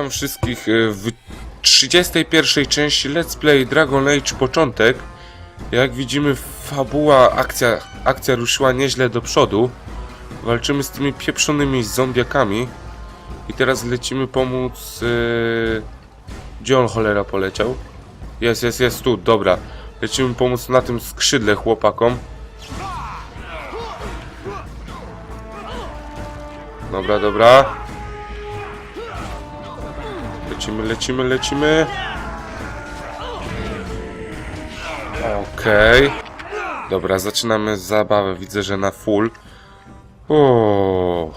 Witam wszystkich e, w 31 części Let's Play Dragon Age Początek. Jak widzimy, fabuła, akcja, akcja ruszyła nieźle do przodu. Walczymy z tymi pieprzonymi zombiakami. I teraz lecimy pomóc... Yy... Gdzie on cholera poleciał? Jest, jest, jest tu, dobra. Lecimy pomóc na tym skrzydle chłopakom. Dobra, dobra. Lecimy, lecimy, lecimy. Okej. Dobra, zaczynamy zabawę. Widzę, że na full. O.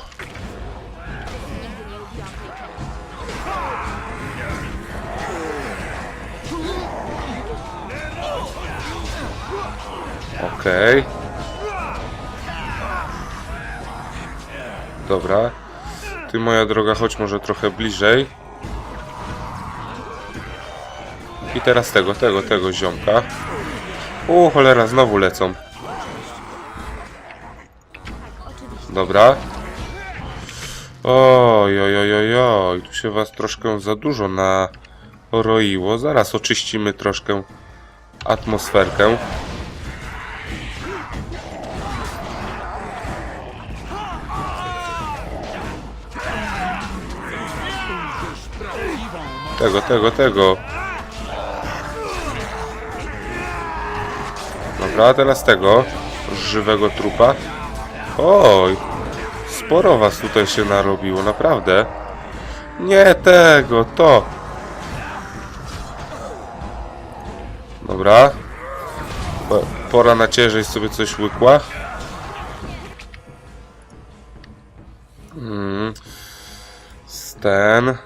Okej. Dobra. Ty, moja droga, chodź może trochę bliżej. I teraz tego, tego, tego ziomka. U, cholera, znowu lecą. Dobra. Oj, oj, oj, oj, oj. Tu się was troszkę za dużo naroiło. Zaraz oczyścimy troszkę atmosferkę. Tego, tego, tego. Dobra, teraz tego żywego trupa. Oj, sporo was tutaj się narobiło, naprawdę. Nie tego, to. Dobra. Po- Pora na ciężej sobie coś łykła. Mm. Sten.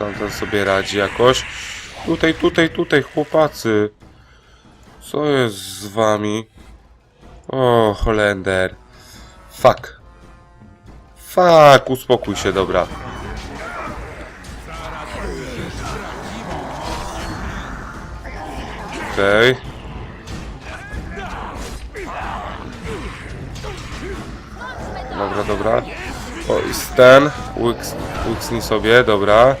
Tamten sobie radzi jakoś. Tutaj, tutaj, tutaj, chłopacy. Co jest z wami? O, Holender. Fuck. Fuck, uspokój się, dobra. Okej. Dobra, dobra. O, Stan. Łyks, łyksnij sobie, dobra.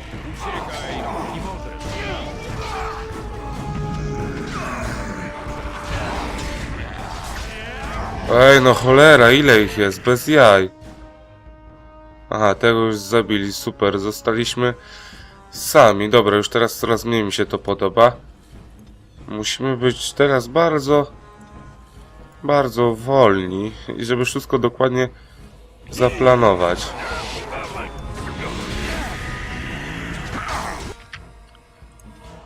Ej, no cholera, ile ich jest? Bez jaj. Aha, tego już zabili, super. Zostaliśmy sami. Dobra, już teraz coraz mniej mi się to podoba. Musimy być teraz bardzo, bardzo wolni i żeby wszystko dokładnie zaplanować.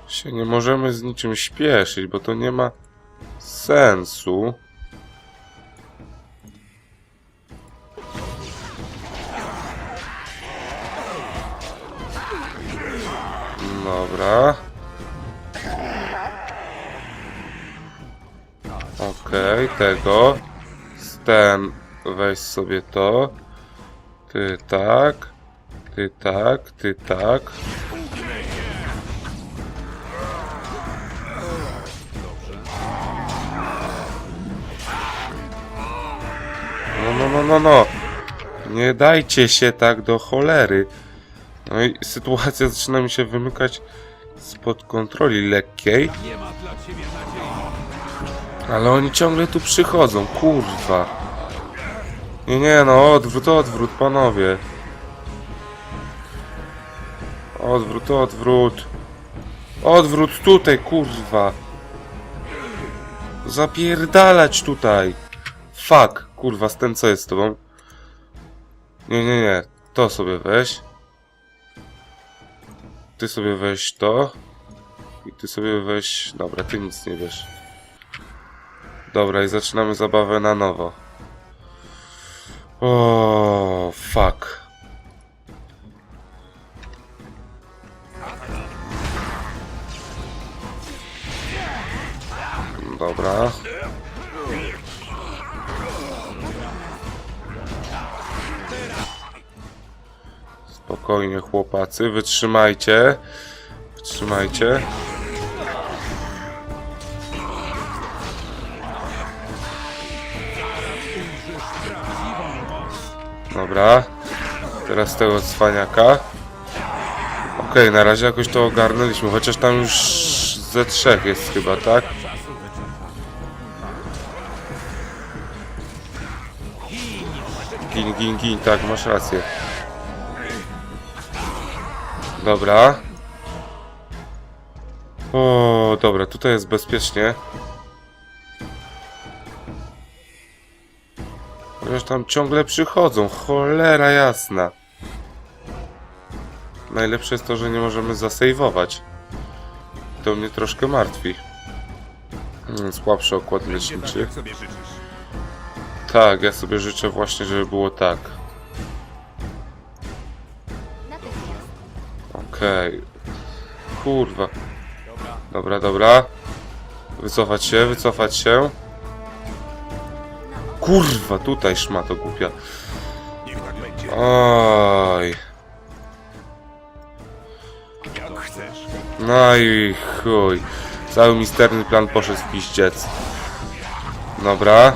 Się nie możemy z niczym śpieszyć, bo to nie ma sensu. Tego. Ten, weź sobie to. Ty tak. Ty tak, ty tak. No, no, no, no, no. Nie dajcie się tak do cholery. No i sytuacja zaczyna mi się wymykać spod kontroli lekkiej. Ale oni ciągle tu przychodzą, kurwa. Nie, nie, no odwrót, odwrót, panowie. Odwrót, odwrót. Odwrót tutaj, kurwa. Zapierdalać tutaj. Fuck, kurwa, z tym co jest z tobą? Nie, nie, nie. To sobie weź. Ty sobie weź to. I ty sobie weź... Dobra, ty nic nie wiesz. Dobra, i zaczynamy zabawę na nowo. O, fuck. Dobra. Spokojnie, chłopacy, wytrzymajcie. Wytrzymajcie. Dobra. Teraz tego cwaniaka. Okej, na razie jakoś to ogarnęliśmy, chociaż tam już ze trzech jest chyba, tak? Gin, gin, gin, tak, masz rację. Dobra. O, dobra, tutaj jest bezpiecznie. Chociaż tam ciągle przychodzą, cholera jasna. Najlepsze jest to, że nie możemy zasejwować. To mnie troszkę martwi. Słabszy okład leczniczy. Tak, ja sobie życzę właśnie, żeby było tak. Okej. Kurwa. Dobra, dobra. Wycofać się, wycofać się. Kurwa, tutaj szmato głupia. Oj. No i chuj. Cały misterny plan poszedł w piździec. Dobra.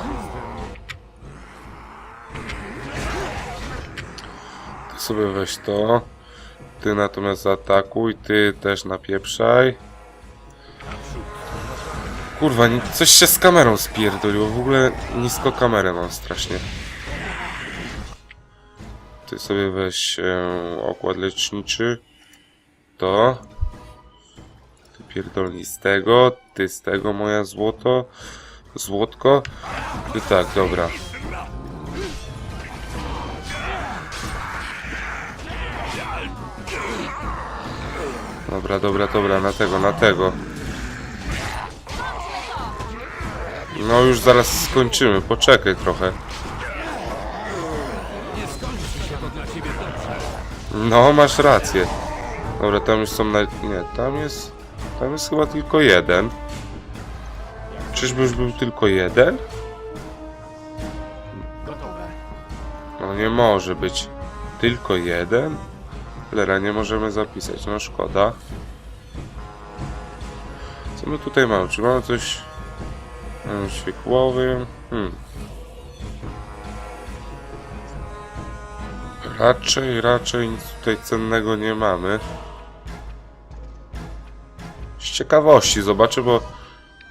Ty sobie weź to. Ty natomiast zaatakuj. Ty też napieprzaj. Kurwa, coś się z kamerą spierdoliło. W ogóle nisko kamerę mam strasznie. Ty sobie weź e, okład leczniczy. To. Ty pierdolnij z tego, ty z tego moja złoto. Złotko. Ty tak, dobra. Dobra, dobra, dobra, na tego, na tego. No już zaraz skończymy, poczekaj trochę. No, masz rację. Dobra, tam już są na... Nie, tam jest... Tam jest chyba tylko jeden. Czyżby już był tylko jeden? No nie może być tylko jeden. Lera nie możemy zapisać, no szkoda. Co my tutaj mamy? Czy mamy coś hmm, świekłowy? Hmm. Raczej, raczej nic tutaj cennego nie mamy. Z ciekawości zobaczę, bo...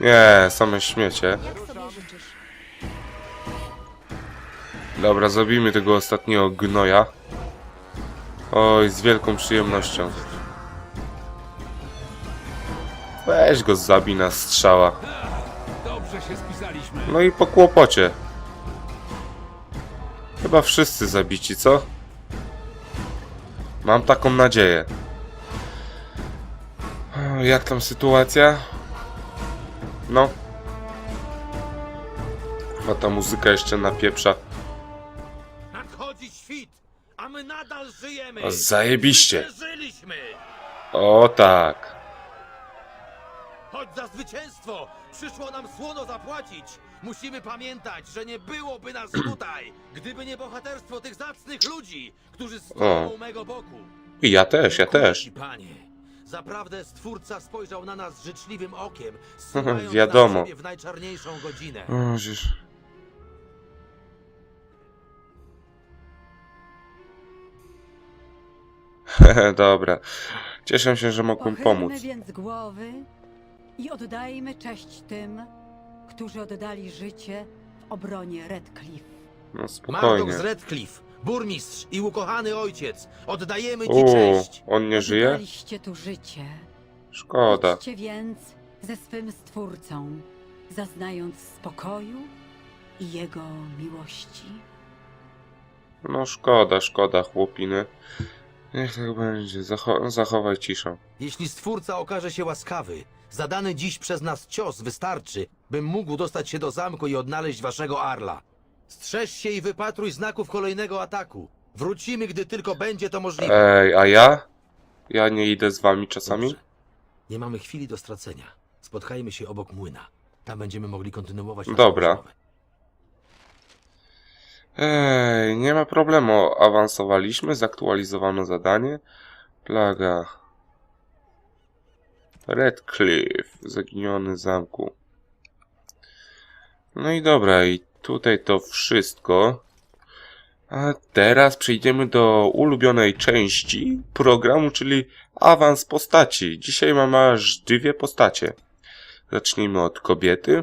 Nie, same śmiecie. Dobra, zabijmy tego ostatniego gnoja. Oj, z wielką przyjemnością. Weź go zabij na strzała. Dobrze się spisaliśmy. No i po kłopocie. Chyba wszyscy zabici, co? Mam taką nadzieję. Jak tam sytuacja? No. Chyba ta muzyka jeszcze napieprza. Nadchodzi świt, a my nadal żyjemy! O, zajebiście. O tak. Choć za zwycięstwo przyszło nam słono zapłacić, musimy pamiętać, że nie byłoby nas tutaj, gdyby nie bohaterstwo tych zacnych ludzi, którzy stoją u mego boku. I ja też, ja też. Panie, zaprawdę Stwórca spojrzał na nas życzliwym okiem, zsyłając Wiadomo. na siebie w najczarniejszą godzinę. O, żeż. Dobra. Cieszę się, że mogłem pomóc. Pochylmy więc głowy i oddajmy cześć tym, którzy oddali życie w obronie Redcliffe. No Marduk spokojnie. z Redcliffe, burmistrz i ukochany ojciec, oddajemy ci Uuu, cześć. on nie żyje? Oddaliście tu życie. Szkoda. Idźcie więc ze swym Stwórcą, zaznając spokoju i Jego miłości. No szkoda, szkoda, chłopiny. Niech tak będzie. Zacho zachowaj ciszę. Jeśli Stwórca okaże się łaskawy, zadany dziś przez nas cios wystarczy, bym mógł dostać się do zamku i odnaleźć waszego Arla. Strzeż się i wypatruj znaków kolejnego ataku. Wrócimy, gdy tylko będzie to możliwe. Ej, a ja? Ja nie idę z wami czasami? Dobrze. Nie mamy chwili do stracenia. Spotkajmy się obok młyna. Tam będziemy mogli kontynuować naszą Dobra. rozmowę. Ej, nie ma problemu. Awansowaliśmy, zaktualizowano zadanie. Plaga. Redcliffe, zaginiony w zamku. No i dobra, i tutaj to wszystko. A teraz przejdziemy do ulubionej części programu, czyli awans postaci. Dzisiaj mamy aż dwie postacie. Zacznijmy od kobiety.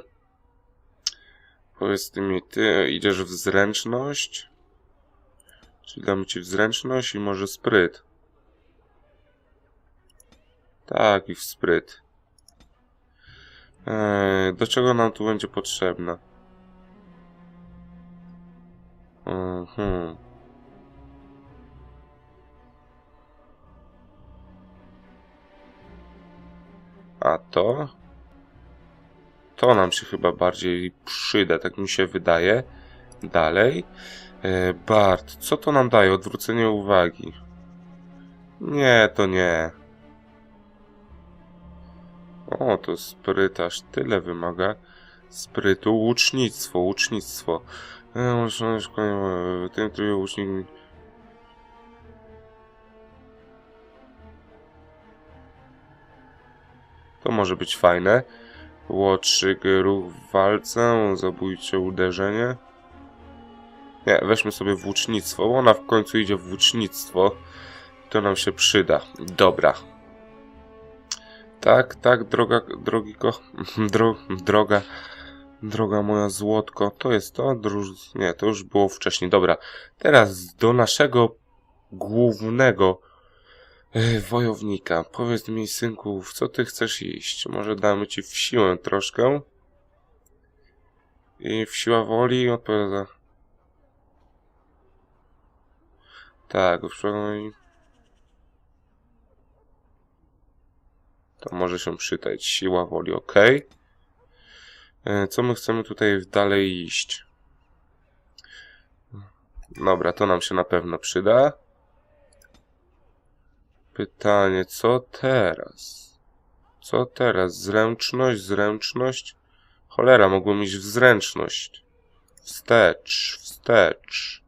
Powiedz mi, ty idziesz w zręczność? Czyli damy ci w zręczność i może spryt. Tak, i w spryt. Eee, do czego nam tu będzie potrzebna? Mhm. A to? To nam się chyba bardziej przyda, tak mi się wydaje. Dalej. E, Bart, co to nam daje? Odwrócenie uwagi. Nie, to nie. O, to spryt aż tyle wymaga. Sprytu, łucznictwo, łucznictwo. E, w tym trybie łucznik... To może być fajne. Łotrzyk, ruch w walce, zabójcze uderzenie. Nie, weźmy sobie włócznictwo, bo ona w końcu idzie w włócznictwo. To nam się przyda. Dobra. Tak, tak, droga, drogi ko... Dro, droga... Droga moja złotko, to jest to? Druż... Nie, to już było wcześniej. Dobra, teraz do naszego głównego e, wojownika. Powiedz mi, synku, w co ty chcesz iść? Może damy ci w siłę troszkę? I w siła woli odpowiada. Tak, przynajmniej. To może się przydać. Siła woli, ok. Co my chcemy tutaj dalej iść? Dobra, to nam się na pewno przyda. Pytanie, co teraz? Co teraz? Zręczność, zręczność? Cholera, mogłem iść w zręczność. Wstecz, wstecz.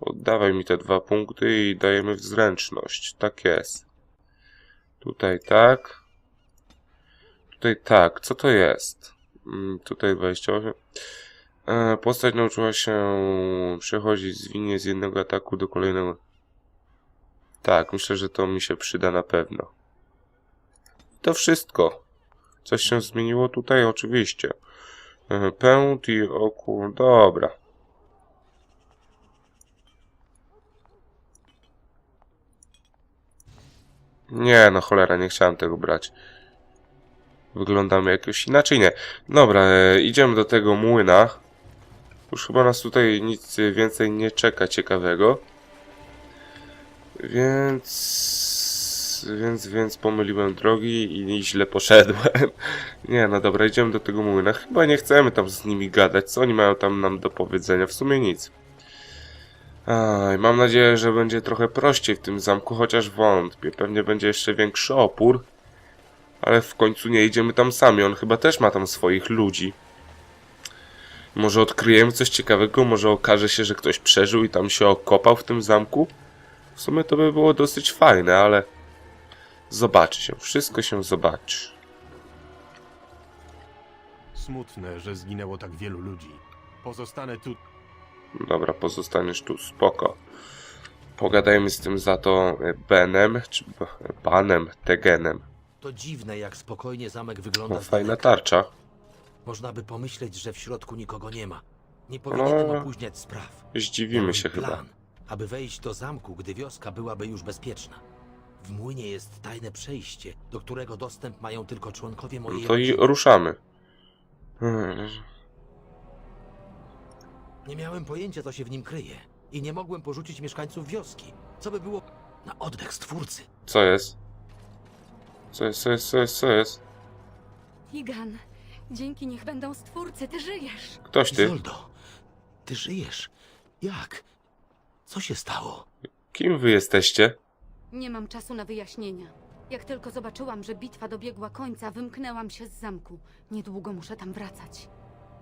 Oddawaj mi te dwa punkty i dajemy w zręczność. Tak jest. Tutaj tak. Tutaj tak. Co to jest? Mm, Tutaj 28. E, Postać nauczyła się przechodzić zwinnie z jednego ataku do kolejnego. Tak, myślę, że to mi się przyda na pewno. To wszystko. Coś się zmieniło tutaj? Oczywiście. E, Pęd i oku. Dobra. Nie, no cholera, nie chciałem tego brać. Wyglądamy jakoś inaczej, nie. Dobra, e, idziemy do tego młyna. Już chyba nas tutaj nic więcej nie czeka ciekawego. Więc... Więc, więc pomyliłem drogi i źle poszedłem. Nie, no dobra, idziemy do tego młyna. Chyba nie chcemy tam z nimi gadać. Co oni mają tam nam do powiedzenia? W sumie nic. Aj, mam nadzieję, że będzie trochę prościej w tym zamku, chociaż wątpię. Pewnie będzie jeszcze większy opór. Ale w końcu nie idziemy tam sami. On chyba też ma tam swoich ludzi. Może odkryjemy coś ciekawego, może okaże się, że ktoś przeżył i tam się okopał w tym zamku. W sumie to by było dosyć fajne, ale zobaczy się. Wszystko się zobaczy. Smutne, że zginęło tak wielu ludzi. Pozostanę tu. Dobra, pozostaniesz tu, spoko. Pogadajmy z tym za to e, Benem, czy Banem, Tegenem. To dziwne, jak spokojnie zamek wygląda O, z fajna daleka. tarcza. Można by pomyśleć, że w środku nikogo nie ma. Nie powinienem No. opóźniać spraw. Zdziwimy Miałem się chyba. plan, aby wejść do zamku, gdy wioska byłaby już bezpieczna. W młynie jest tajne przejście, do którego dostęp mają tylko członkowie mojej No to i rodziny. ruszamy. Hmm, Nie miałem pojęcia, co się w nim kryje. I nie mogłem porzucić mieszkańców wioski. Co by było na oddech stwórcy? Co jest? Co jest, co jest, co jest, co jest? Igan, dzięki niech będą stwórcy, ty żyjesz. Ktoś ty? Izoldo, ty żyjesz. Jak? Co się stało? Kim wy jesteście? Nie mam czasu na wyjaśnienia. Jak tylko zobaczyłam, że bitwa dobiegła końca, wymknęłam się z zamku. Niedługo muszę tam wracać.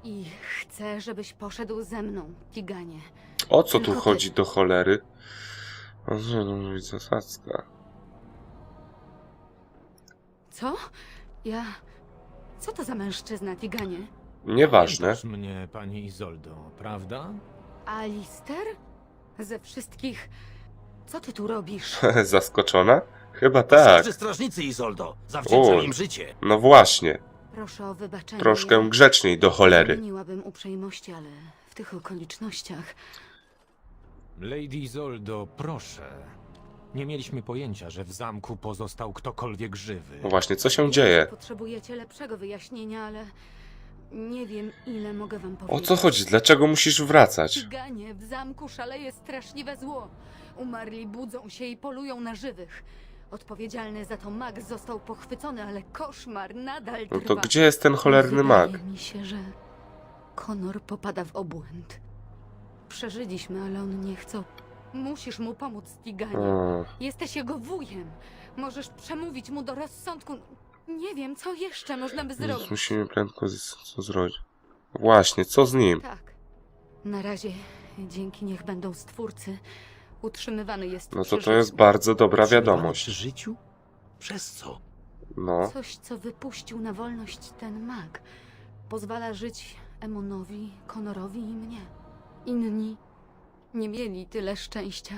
I chcę, żebyś poszedł ze mną, Tiganie. O co tu Tylko ty. chodzi do cholery? O, że to mówi zasadzka. Co? Ja... Co to za mężczyzna, Nieważne. Pamiętasz mnie, pani Izoldo, prawda? Alister? Ze wszystkich... Co ty tu robisz? Zaskoczona? Chyba tak. Starzy strażnicy, Izoldo. Zawdzięczam O. im życie. No właśnie. Proszę o wybaczenie. Troszkę grzeczniej do cholery. Zmieniłabym uprzejmości, ale w tych okolicznościach... Lady Izoldo, proszę. Nie mieliśmy pojęcia, że w zamku pozostał ktokolwiek żywy. No właśnie, co się dzieje? Potrzebujecie lepszego wyjaśnienia, ale... Nie wiem, ile mogę wam O powiedzieć. co chodzi? Dlaczego musisz wracać? Ściganie w zamku szaleje straszliwe zło. Umarli budzą się i polują na żywych. Odpowiedzialny za to mag został pochwycony, ale koszmar nadal No trwa. to gdzie jest ten cholerny mag? Wydaje mi się, że Konor popada w obłęd. Przeżyliśmy, ale on nie chce. Musisz mu pomóc, Tiganie. O, Jesteś jego wujem. Możesz przemówić mu do rozsądku. Nie wiem, co jeszcze można by więc zrobić. musimy prędko z... co zrobić. Właśnie, co z nim? Tak. Na razie, dzięki niech będą stwórcy, utrzymywany jest No to przy to jest życiu. bardzo dobra wiadomość. Życiu? Przez co? No, Coś, co wypuścił na wolność ten mag. Pozwala żyć Emonowi, Konorowi i mnie. Inni nie mieli tyle szczęścia.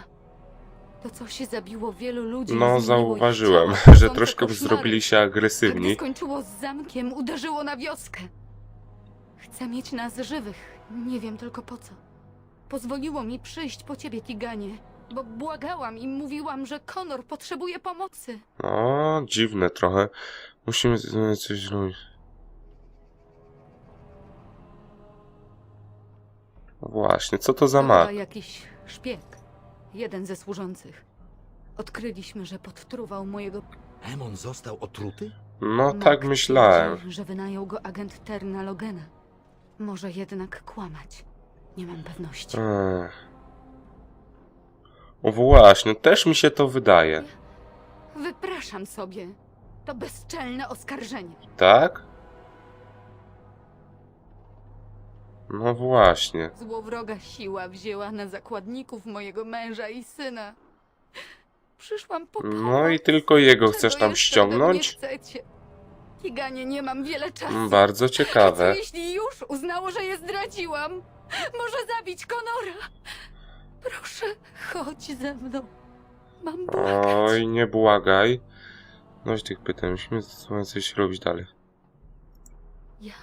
To coś zabiło wielu ludzi. no zmieniło ich zauważyłem, ciała, że troszkę koszmary. zrobili się Gdy agresywni. skończyło z zamkiem, uderzyło na wioskę. Chce mieć nas żywych. Nie wiem tylko po co. Pozwoliło mi przyjść po ciebie, Tiganie, bo błagałam i mówiłam, że Konor potrzebuje pomocy. No, dziwne trochę. Musimy z- coś zrobić. No Właśnie, co to za chyba jakiś szpieg. Jeden ze służących. Odkryliśmy, że podtruwał mojego... Emon został otruty? No, tak myślałem. że wynajął go agent Terna Logena. Może jednak kłamać. Nie mam pewności. Ech. O właśnie, też mi się to wydaje. Wypraszam sobie. To bezczelne oskarżenie. Tak? No właśnie. Złowroga siła wzięła na zakładników mojego męża i syna. Przyszłam po. No i tylko jego Czego chcesz tam jeszcze ode mnie ściągnąć? chcecie? Kiganie, nie mam wiele czasu. Bardzo A co ciekawe. jeśli już uznało, że je zdradziłam? Może zabić Konora? Proszę, chodź ze mną. Mam błagać. Oj, nie błagaj. Dość tych pytań, musimy zdecydowanie coś robić dalej. Ja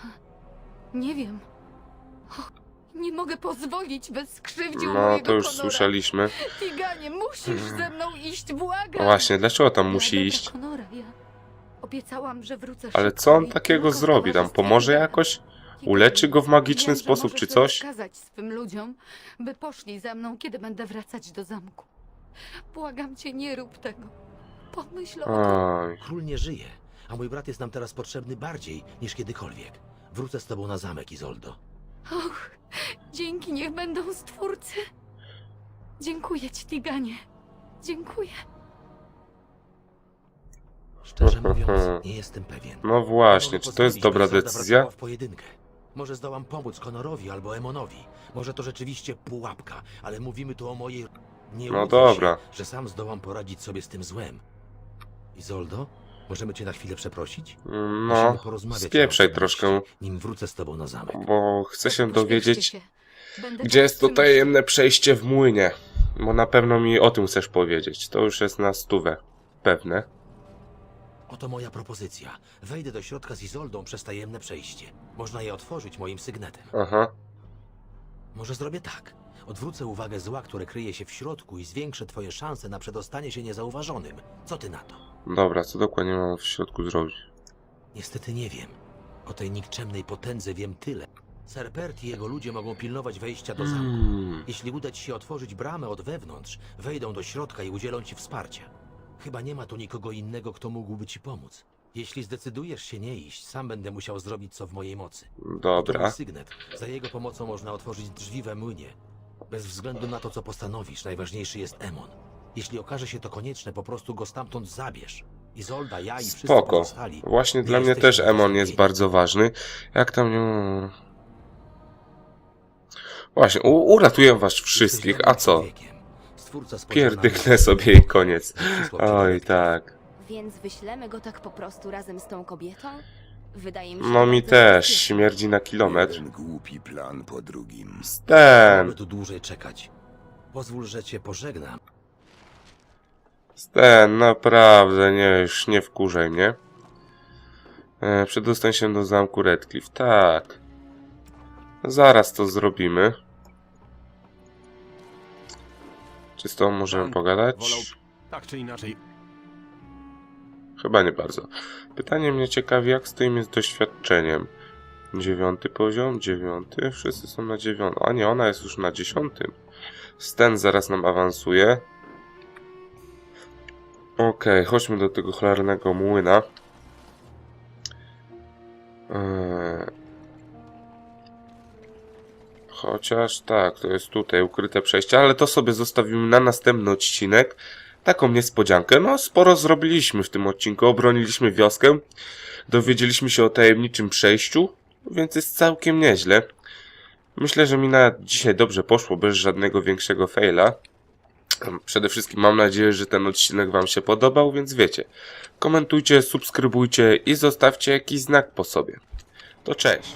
nie wiem. Nie mogę pozwolić, by skrzywdził No, mojego to już Konora. słyszeliśmy. Tiganie, musisz ze mną iść, błagam. No właśnie, dlaczego tam musi iść? Konora, ja obiecałam, że wrócę Ale szybko co on i takiego tylko zrobi? Tam pomoże Tigana. jakoś? Uleczy go w magiczny wiem, że sposób możesz czy coś? rozkazać swym ludziom, by poszli za mną, kiedy będę wracać do zamku. Błagam cię, nie rób tego. Pomyśl o tym. Oj, Król nie żyje, a mój brat jest nam teraz potrzebny bardziej niż kiedykolwiek. Wrócę z tobą na zamek, Izoldo. Och, dzięki niech będą stwórcy. Dziękuję ci, Tiganie. Dziękuję. Szczerze mówiąc, nie jestem pewien. no właśnie, czy to jest dobra decyzja? wracała W pojedynkę. Może zdołam pomóc Konorowi albo Emonowi. Może to rzeczywiście pułapka, ale mówimy tu o mojej... Nie No łudzę dobra. Się, że sam zdołam poradzić sobie z tym złem. Izoldo, możemy cię na chwilę przeprosić? No, Musimy porozmawiać spieprzaj o osobności, troszkę, Nim wrócę z tobą na zamek. bo chcę się Pośpieszcie dowiedzieć, się. Będę gdzie jest to powstrzymać- tajemne przejście w młynie. Bo na pewno mi o tym chcesz powiedzieć. To już jest na stówę. Pewne. Oto moja propozycja. Wejdę do środka z Izoldą przez tajemne przejście. Można je otworzyć moim sygnetem. Aha. Może zrobię tak. Odwrócę uwagę zła, które kryje się w środku i zwiększę twoje szanse na przedostanie się niezauważonym. Co ty na to? Dobra, co dokładnie mam w środku zrobić? Niestety nie wiem. O tej nikczemnej potędze wiem tyle. Serpert i jego ludzie mogą pilnować wejścia do zamku. Hmm. Jeśli uda ci się otworzyć bramę od wewnątrz, wejdą do środka i udzielą ci wsparcia. Chyba nie ma tu nikogo innego, kto mógłby ci pomóc. Jeśli zdecydujesz się nie iść, sam będę musiał zrobić co w mojej mocy. To mój Dobra. sygnet. Za jego pomocą można otworzyć drzwi we młynie. Bez względu na to, co postanowisz, najważniejszy jest Emon. Jeśli okaże się to konieczne, po prostu go stamtąd zabierz. Izolda, ja i wszyscy Spoko. pozostali. Właśnie Nie dla mnie jesteśmy też Emon jest bardzo ważny. Jak tam nie... Właśnie, u- uratuję was Jesteś wszystkich, dobrym a co? człowiekiem. Stwórca spojrzał na Pierdyknę sobie i koniec. Oj, tak. Więc wyślemy go tak po prostu razem z tą kobietą? Wydaje mi się. No mi bardzo też bezpieczne. śmierdzi na kilometr. Jeden głupi plan po drugim. Ten. Mamy tu dłużej czekać. Pozwól, że cię pożegnam. Sten, naprawdę, nie, już nie wkurzaj mnie. E, przedostań się do zamku Redcliffe. Tak. Zaraz to zrobimy. Czy z tobą możemy Pan pogadać? Tak czy inaczej, Chyba nie bardzo. Pytanie mnie ciekawi, jak z doświadczeniem. Dziewiąty poziom, dziewiąty, wszyscy są na dziewiątym. A nie, ona jest już na dziesiątym. Sten zaraz nam awansuje. Okej, chodźmy do tego cholernego młyna. Eee... Chociaż tak, to jest tutaj ukryte przejście, ale to sobie zostawimy na następny odcinek. Taką niespodziankę. No, sporo zrobiliśmy w tym odcinku. Obroniliśmy wioskę, dowiedzieliśmy się o tajemniczym przejściu, więc jest całkiem nieźle. Myślę, że mi nawet dzisiaj dobrze poszło, bez żadnego większego faila. Przede wszystkim mam nadzieję, że ten odcinek Wam się podobał, więc wiecie. Komentujcie, subskrybujcie i zostawcie jakiś znak po sobie. To cześć!